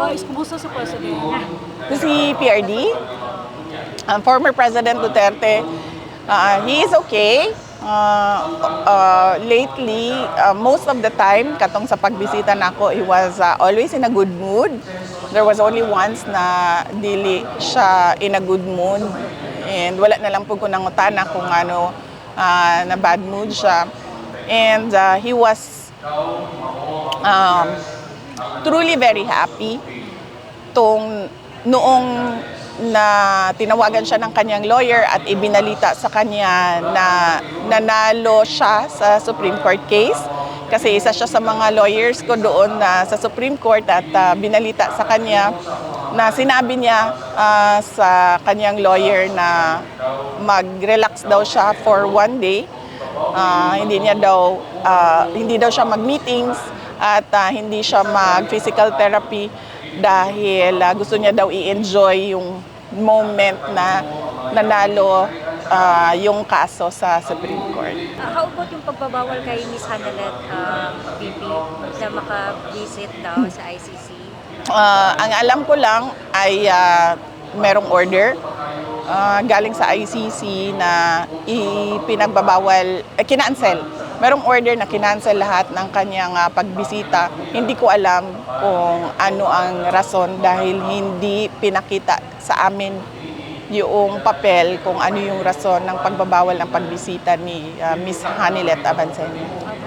Boys, kumusta si President? Si PRD, um, former President Duterte, uh, he is okay. Uh, uh, lately, uh, most of the time, katong sa pagbisita nako, he was uh, always in a good mood. There was only once na dili siya in a good mood. And wala na lang po ko nangutana kung ano, uh, na bad mood siya. And uh, he was um, truly very happy tong noong na tinawagan siya ng kanyang lawyer at ibinalita sa kanya na nanalo siya sa Supreme Court case. Kasi isa siya sa mga lawyers ko doon na sa Supreme Court at ah, binalita sa kanya na sinabi niya ah, sa kanyang lawyer na mag-relax daw siya for one day. Ah, hindi niya daw ah, hindi daw siya mag-meetings at ah, hindi siya mag-physical therapy dahil ah, gusto niya daw i-enjoy yung moment na nanalo ah, yung kaso sa Supreme Court. Uh, how about yung pagbabawal kay Miss Hanelet um, VP na maka-visit daw sa ICC? Ah, ang alam ko lang ay ah, merong order ah, galing sa ICC na ipinagbabawal, eh, kinancel. Merong order na kinancel lahat ng kanyang ah, pagbisita. Hindi ko alam kung ano ang rason dahil hindi pinakita sa amin yung papel kung ano yung rason ng pagbabawal ng pagbisita ni ah, Miss Hanilet Abanseno.